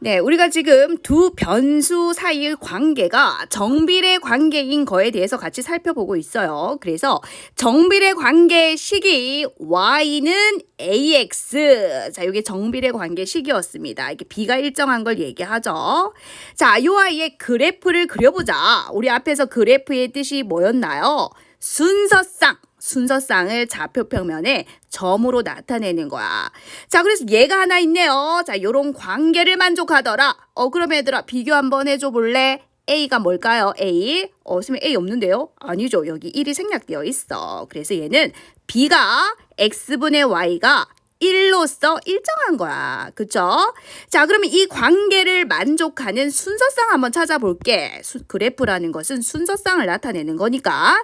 네, 우리가 지금 두 변수 사이의 관계가 정비례 관계인 거에 대해서 같이 살펴보고 있어요. 그래서 정비례 관계 식이 y는 ax. 자, 이게 정비례 관계 식이었습니다. 이게 b가 일정한 걸 얘기하죠. 자, 이 아이의 그래프를 그려보자. 우리 앞에서 그래프의 뜻이 뭐였나요? 순서상. 순서상을 좌표평면에 점으로 나타내는 거야. 자, 그래서 얘가 하나 있네요. 자, 요런 관계를 만족하더라. 어, 그럼 얘들아, 비교 한번 해줘 볼래? A가 뭘까요? A. 어, 선생님 A 없는데요? 아니죠. 여기 1이 생략되어 있어. 그래서 얘는 B가 X분의 Y가 1로서 일정한 거야. 그쵸? 자, 그러면 이 관계를 만족하는 순서상 한번 찾아볼게. 수, 그래프라는 것은 순서상을 나타내는 거니까.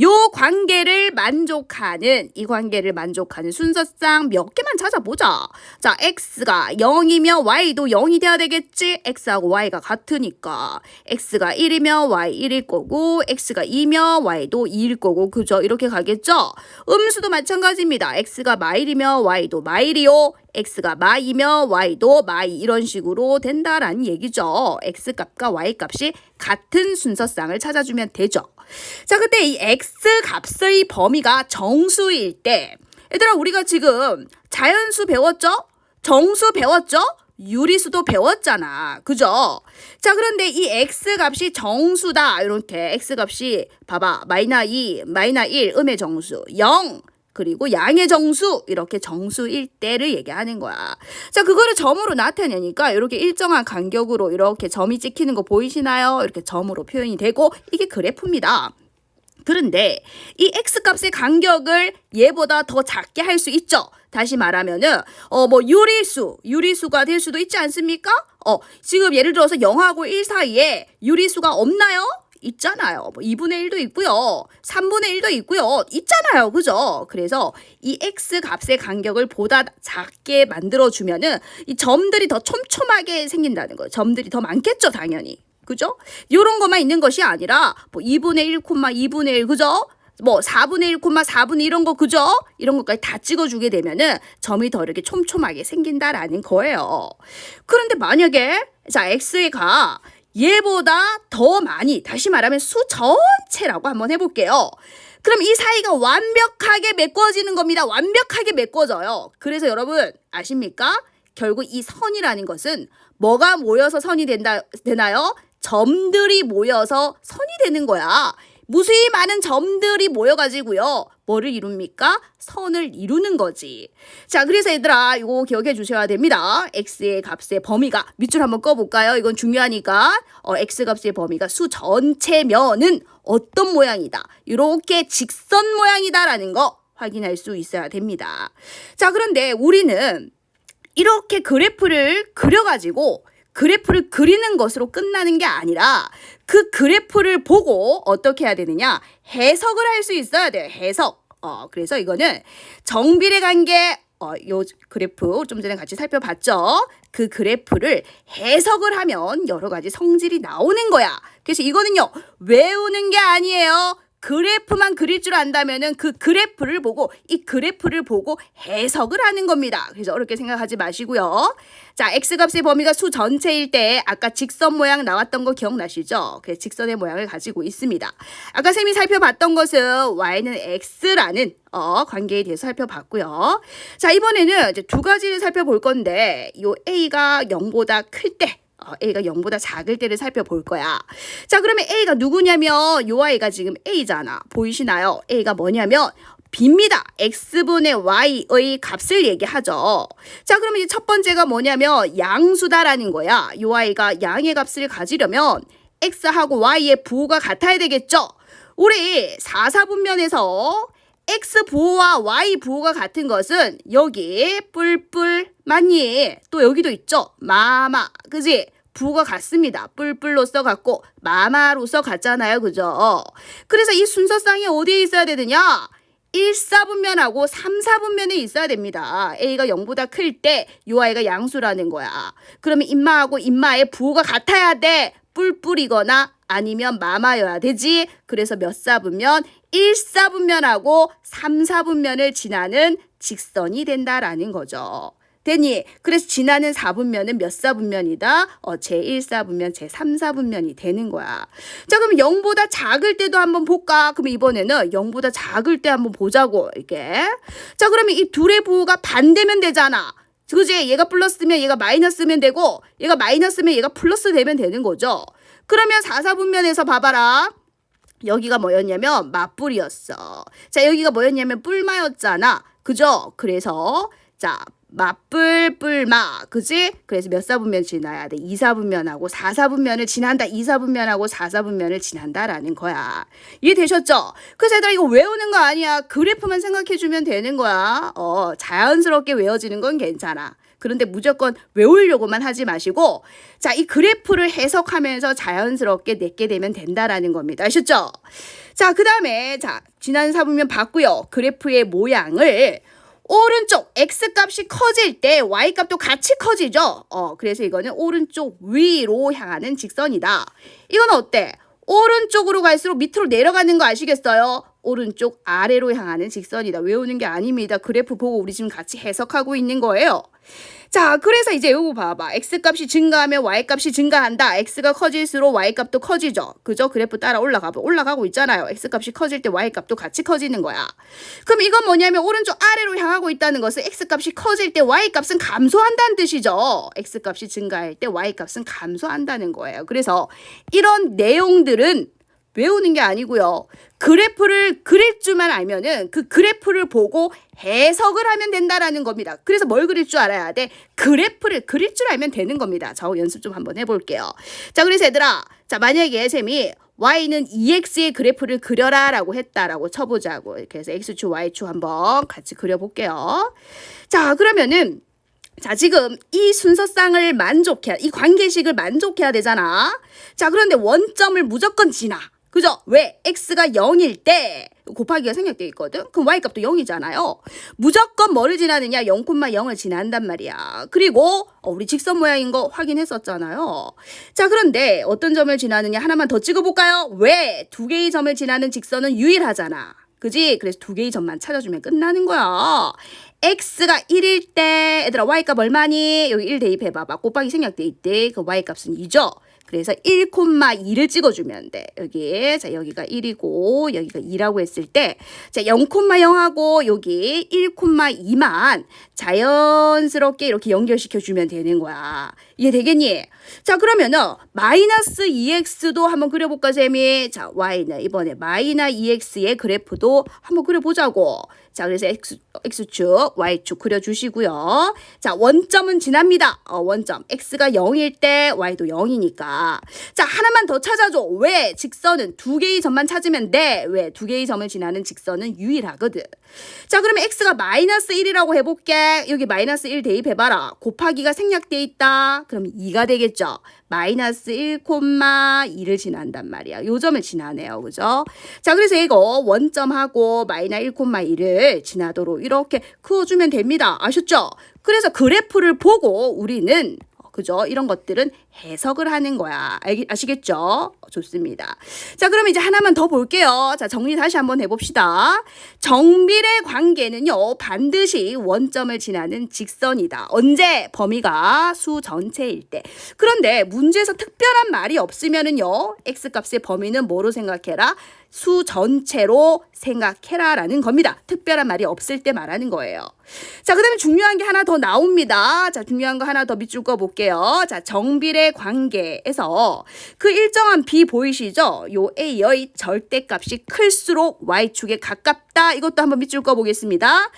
요 관계를 만족하는, 이 관계를 만족하는 순서상 몇 개만 찾아보자. 자, x가 0이면 y도 0이 돼야 되겠지? x하고 y가 같으니까. x가 1이면 y 1일 거고, x가 2면 y도 2일 거고, 그죠? 이렇게 가겠죠? 음수도 마찬가지입니다. x가 마일이면 y도 마일이요. x가 마이면 y도 마이 이런 식으로 된다라는 얘기죠. x 값과 y 값이 같은 순서상을 찾아주면 되죠. 자, 근데 이 x 값의 범위가 정수일 때 얘들아 우리가 지금 자연수 배웠죠? 정수 배웠죠? 유리수도 배웠잖아. 그죠? 자, 그런데 이 x 값이 정수다. 이렇게 x 값이 봐봐. 마이너 2, 마이너 1, 음의 정수, 0. 그리고 양의 정수 이렇게 정수일 때를 얘기하는 거야. 자, 그거를 점으로 나타내니까 이렇게 일정한 간격으로 이렇게 점이 찍히는 거 보이시나요? 이렇게 점으로 표현이 되고 이게 그래프입니다. 그런데 이 x값의 간격을 얘보다 더 작게 할 수 있죠. 다시 말하면은 어 뭐 유리수, 유리수가 될 수도 있지 않습니까? 어, 지금 예를 들어서 0하고 1 사이에 유리수가 없나요? 있잖아요. 뭐 2분의 1도 있고요. 3분의 1도 있고요. 있잖아요. 그죠? 그래서 이 x 값의 간격을 보다 작게 만들어 주면은 이 점들이 더 촘촘하게 생긴다는 거예요. 점들이 더 많겠죠, 당연히. 그죠? 요런 것만 있는 것이 아니라 뭐 2분의 1, 2분의 1, 그죠? 뭐 4분의 1, 4분의 이런 거 그죠? 이런 것까지 다 찍어주게 되면은 점이 더 이렇게 촘촘하게 생긴다라는 거예요. 그런데 만약에 자 x가 얘보다 더 많이 다시 말하면 수 전체라고 한번 해볼게요. 그럼 이 사이가 완벽하게 메꿔지는 겁니다. 완벽하게 메꿔져요. 그래서 여러분 아십니까? 결국 이 선이라는 것은 뭐가 모여서 선이 된다 되나요? 점들이 모여서 선이 되는 거야. 무수히 많은 점들이 모여가지고요. 뭐를 이룹니까? 선을 이루는 거지. 자, 그래서 얘들아, 이거 기억해 주셔야 됩니다. x의 값의 범위가 밑줄 한번 꺼볼까요? 이건 중요하니까. 어, x 값의 범위가 수 전체면은 어떤 모양이다. 이렇게 직선 모양이다라는 거 확인할 수 있어야 됩니다. 자, 그런데 우리는 이렇게 그래프를 그려가지고 그래프를 그리는 것으로 끝나는 게 아니라 그 그래프를 보고 어떻게 해야 되느냐 해석을 할 수 있어야 돼요 해석 어 그래서 이거는 정비례 관계 어, 요 그래프 좀 전에 같이 살펴봤죠. 그 그래프를 해석을 하면 여러 가지 성질이 나오는 거야. 그래서 이거는요, 외우는 게 아니에요. 그래프만 그릴 줄 안다면은 그 그래프를 보고 이 그래프를 보고 해석을 하는 겁니다. 그래서 어렵게 생각하지 마시고요. 자, x값의 범위가 수 전체일 때 아까 직선 모양 나왔던 거 기억나시죠? 그 직선의 모양을 가지고 있습니다. 아까 쌤이 살펴봤던 것은 y는 x라는 어, 관계에 대해서 살펴봤고요. 자, 이번에는 이제 두 가지를 살펴볼 건데 요 a가 0보다 클때 어, A가 0보다 작을 때를 살펴볼 거야. 자, 그러면 A가 누구냐면 요 아이가 지금 A잖아. 보이시나요? A가 뭐냐면 B입니다. X분의 Y의 값을 얘기하죠. 자, 그러면 이제 첫 번째가 뭐냐면 양수다라는 거야. 요 아이가 양의 값을 가지려면 X하고 Y의 부호가 같아야 되겠죠? 우리 4사분면에서 X 부호와 Y 부호가 같은 것은 여기 뿔뿔 맞니? 또 여기도 있죠. 마마. 그지? 부호가 같습니다. 뿔뿔로 써갖고 마마로 써갔잖아요. 그죠? 그래서 이 순서상이 어디에 있어야 되느냐? 1사분면하고 3사분면에 있어야 됩니다. A가 0보다 클 때 요 아이가 양수라는 거야. 그러면 인마하고 인마의 부호가 같아야 돼. 뿔뿔이거나 아니면 마마여야 되지. 그래서 몇 사분면? 1사분면하고 3사분면을 지나는 직선이 된다라는 거죠. 됐니? 그래서 지나는 4분면은 몇 사분면이다? 어, 제1사분면, 제3사분면이 되는 거야. 자, 그럼 0보다 작을 때도 한번 볼까? 그럼 이번에는 0보다 작을 때 한번 보자고, 이게. 자, 그러면 이 둘의 부호가 반대면 되잖아. 그지? 얘가 플러스면 얘가 마이너스면 되고, 얘가 마이너스면 얘가 플러스 되면 되는 거죠. 그러면 4사분면에서 봐봐라. 여기가 뭐였냐면 맞불이었어. 자, 여기가 뭐였냐면 뿔마였잖아. 그죠? 그래서 자, 맞불 뿔마. 그지? 그래서 몇 사분면 지나야 돼? 2사분면하고 4사분면을 지난다. 2사분면하고 4사분면을 지난다라는 거야. 이해되셨죠? 그래서 얘들아 이거 외우는 거 아니야. 그래프만 생각해 주면 되는 거야. 어, 자연스럽게 외워지는 건 괜찮아. 그런데 무조건 외우려고만 하지 마시고 자, 이 그래프를 해석하면서 자연스럽게 내게 되면 된다라는 겁니다. 아셨죠? 자, 그다음에 자, 지난 사분면 봤고요. 그래프의 모양을 오른쪽 x 값이 커질 때 y 값도 같이 커지죠. 어, 그래서 이거는 오른쪽 위로 향하는 직선이다. 이건 어때? 오른쪽으로 갈수록 밑으로 내려가는 거 아시겠어요? 오른쪽 아래로 향하는 직선이다. 외우는 게 아닙니다. 그래프 보고 우리 지금 같이 해석하고 있는 거예요. 자, 그래서 이제 요거 봐봐. x 값이 증가하면 y 값이 증가한다. x가 커질수록 y 값도 커지죠. 그죠? 그래프 따라 올라가 올라가고 있잖아요. x 값이 커질 때 y 값도 같이 커지는 거야. 그럼 이건 뭐냐면 오른쪽 아래로 향하고 있다는 것은 x 값이 커질 때 y 값은 감소한다는 뜻이죠. x 값이 증가할 때 y 값은 감소한다는 거예요. 그래서 이런 내용들은 외우는 게 아니고요. 그래프를 그릴 줄만 알면은 그 그래프를 보고 해석을 하면 된다라는 겁니다. 그래서 뭘 그릴 줄 알아야 돼? 그래프를 그릴 줄 알면 되는 겁니다. 자, 연습 좀 한번 해볼게요. 자, 그래서 얘들아, 자 만약에 쌤이 y는 2x의 그래프를 그려라 라고 했다라고 쳐보자고. 해서 x축, y축 한번 같이 그려볼게요. 자, 그러면은 자, 지금 이 순서상을 만족해야, 이 관계식을 만족해야 되잖아. 자, 그런데 원점을 무조건 지나. 그죠? 왜? x가 0일 때 곱하기가 생략돼 있거든. 그럼 y 값도 0이잖아요. 무조건 뭐를 지나느냐? 0,0을 지난단 말이야. 그리고 어, 우리 직선 모양인 거 확인했었잖아요. 자, 그런데 어떤 점을 지나느냐? 하나만 더 찍어볼까요? 왜? 두 개의 점을 지나는 직선은 유일하잖아. 그지? 그래서 두 개의 점만 찾아주면 끝나는 거야. x가 1일 때, 얘들아, y값 얼마니? 여기 1 대입해봐봐. 곱하기 생략돼 있대. 그 y값은 2죠? 그래서 1,2를 찍어주면 돼. 여기, 자, 여기가 1이고, 여기가 2라고 했을 때, 자, 0,0하고 여기 1,2만 자연스럽게 이렇게 연결시켜주면 되는 거야. 이해 되겠니? 자, 그러면은, 마이너스 2x도 한번 그려볼까, 쌤이? 자, y는 이번에 마이너 2x의 그래프도 한번 그려보자고. 자, 그래서 x, x축, y축 그려주시고요. 자, 원점은 지납니다. 어, 원점. x가 0일 때 y도 0이니까. 자, 하나만 더 찾아줘. 왜? 직선은 두 개의 점만 찾으면 돼. 왜? 두 개의 점을 지나는 직선은 유일하거든. 자, 그러면 x가 마이너스 1이라고 해볼게. 여기 마이너스 1 대입해봐라. 곱하기가 생략돼 있다. 그럼 2가 되겠죠. 마이너스 1,2를 지난단 말이야. 요 점을 지나네요. 그죠? 자, 그래서 이거 원점하고 마이너 1,2를 지나도록 이렇게 그어주면 됩니다. 아셨죠? 그래서 그래프를 보고 우리는 그죠? 이런 것들은 해석을 하는 거야. 아시겠죠? 좋습니다. 자, 그럼 이제 하나만 더 볼게요. 자, 정리 다시 한번 해봅시다. 정비례 관계는요, 반드시 원점을 지나는 직선이다. 언제? 범위가 수 전체일 때. 그런데 문제에서 특별한 말이 없으면은요, x값의 범위는 뭐로 생각해라? 수 전체로 생각해라 라는 겁니다. 특별한 말이 없을 때 말하는 거예요. 자, 그 다음에 중요한 게 하나 더 나옵니다. 자, 중요한 거 하나 더 밑줄 거 볼게요. 자, 정비례 관계에서 그 일정한 b 보이시죠? 요 a의 절대값이 클수록 y축에 가깝다. 이것도 한번 밑줄 거 보겠습니다.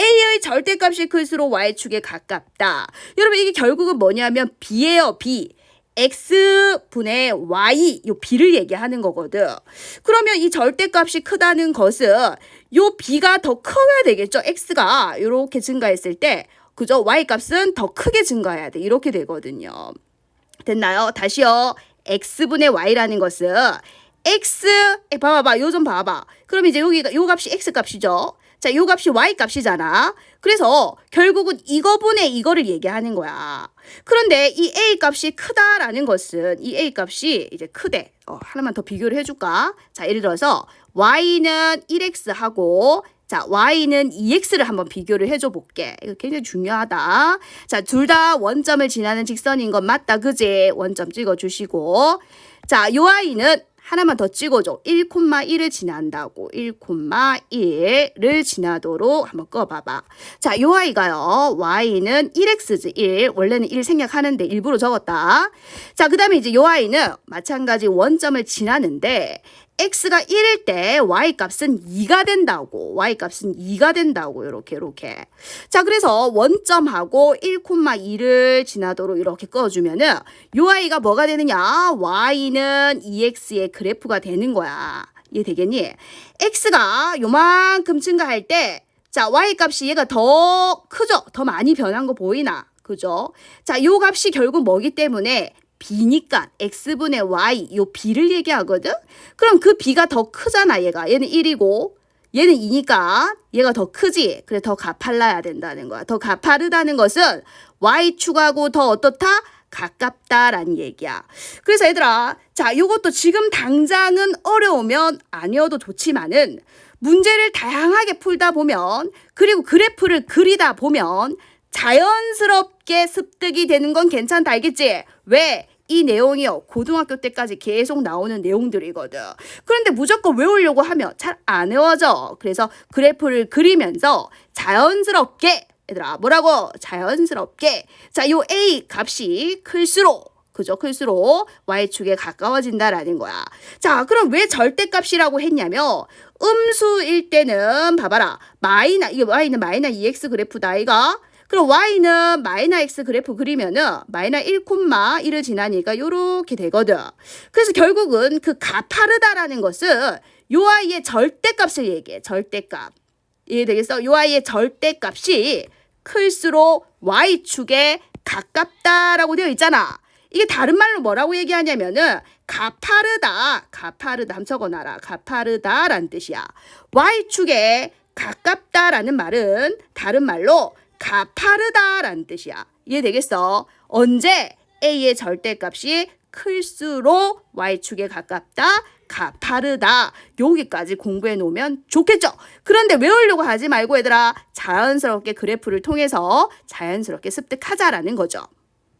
a의 절대값이 클수록 y축에 가깝다. 여러분 이게 결국은 뭐냐면 b예요, b. x분의 y 요 b를 얘기하는 거거든. 그러면 이 절대값이 크다는 것은 요 b가 더 커야 되겠죠. x가 이렇게 증가했을 때 그죠? y 값은 더 크게 증가해야 돼. 이렇게 되거든요. 됐나요? 다시요. x분의 y라는 것은 x 에, 봐봐봐. 요 좀 봐봐. 그럼 이제 여기가 요 값이 x 값이죠. 자, 요 값이 y 값이잖아. 그래서 결국은 이거분의 이거를 얘기하는 거야. 그런데 이 a 값이 크다라는 것은 이 a 값이 이제 크대. 어, 하나만 더 비교를 해줄까? 자, 예를 들어서 y는 1x 하고 자, y는 2x를 한번 비교를 해줘 볼게. 이거 굉장히 중요하다. 자, 둘 다 원점을 지나는 직선인 건 맞다. 그지? 원점 찍어 주시고. 자, 요 y는 하나만 더 찍어줘. 1,1을 지난다고. 1,1을 지나도록 한번 꺼봐봐. 자, 요 아이가요. y는 1x지. 1. 원래는 1 생략하는데 일부러 적었다. 자, 그 다음에 이제 요 아이는 마찬가지 원점을 지나는데 x가 1일 때 y 값은 2가 된다고. y 값은 2가 된다고. 이렇게 이렇게. 자, 그래서 원점하고 1,2를 지나도록 이렇게 꺼주면은 요 아이가 뭐가 되느냐? y는 2x의 그래프가 되는 거야. 이해 되겠니? x가 요만큼 증가할 때 자, y 값이 얘가 더 크죠? 더 많이 변한 거 보이나? 그죠? 자, 요 값이 결국 뭐기 때문에 b니까 x분의 y 요 b를 얘기하거든? 그럼 그 b가 더 크잖아, 얘가. 얘는 1이고 얘는 2니까 얘가 더 크지. 그래 더 가팔라야 된다는 거야. 더 가파르다는 것은 y축하고 더 어떻다? 가깝다라는 얘기야. 그래서 얘들아, 자, 요것도 지금 당장은 어려우면 아니어도 좋지만은 문제를 다양하게 풀다 보면 그리고 그래프를 그리다 보면 자연스럽게 습득이 되는 건 괜찮다 알겠지? 왜? 이 내용이요 고등학교 때까지 계속 나오는 내용들이거든. 그런데 무조건 외우려고 하면 잘 안 외워져. 그래서 그래프를 그리면서 자연스럽게 얘들아 뭐라고 자연스럽게 자 요 a 값이 클수록 그죠 클수록 y축에 가까워진다라는 거야. 자 그럼 왜 절대값이라고 했냐면 음수일 때는 봐봐라 마이너 이게 y는 마이너 2x 그래프다 이가 그럼 y는 마이너 x 그래프 그리면은 마이너 1,1을 지나니까 요렇게 되거든. 그래서 결국은 그 가파르다라는 것은 요 아이의 절대값을 얘기해. 절대값. 이해되겠어? 요 아이의 절대값이 클수록 y축에 가깝다라고 되어 있잖아. 이게 다른 말로 뭐라고 얘기하냐면은 가파르다, 가파르다 한번 적어놔라. 가파르다라는 뜻이야. y축에 가깝다라는 말은 다른 말로 가파르다라는 뜻이야. 이해되겠어? 언제 a의 절대값이 클수록 y축에 가깝다, 가파르다. 여기까지 공부해 놓으면 좋겠죠? 그런데 외우려고 하지 말고 얘들아 자연스럽게 그래프를 통해서 자연스럽게 습득하자라는 거죠.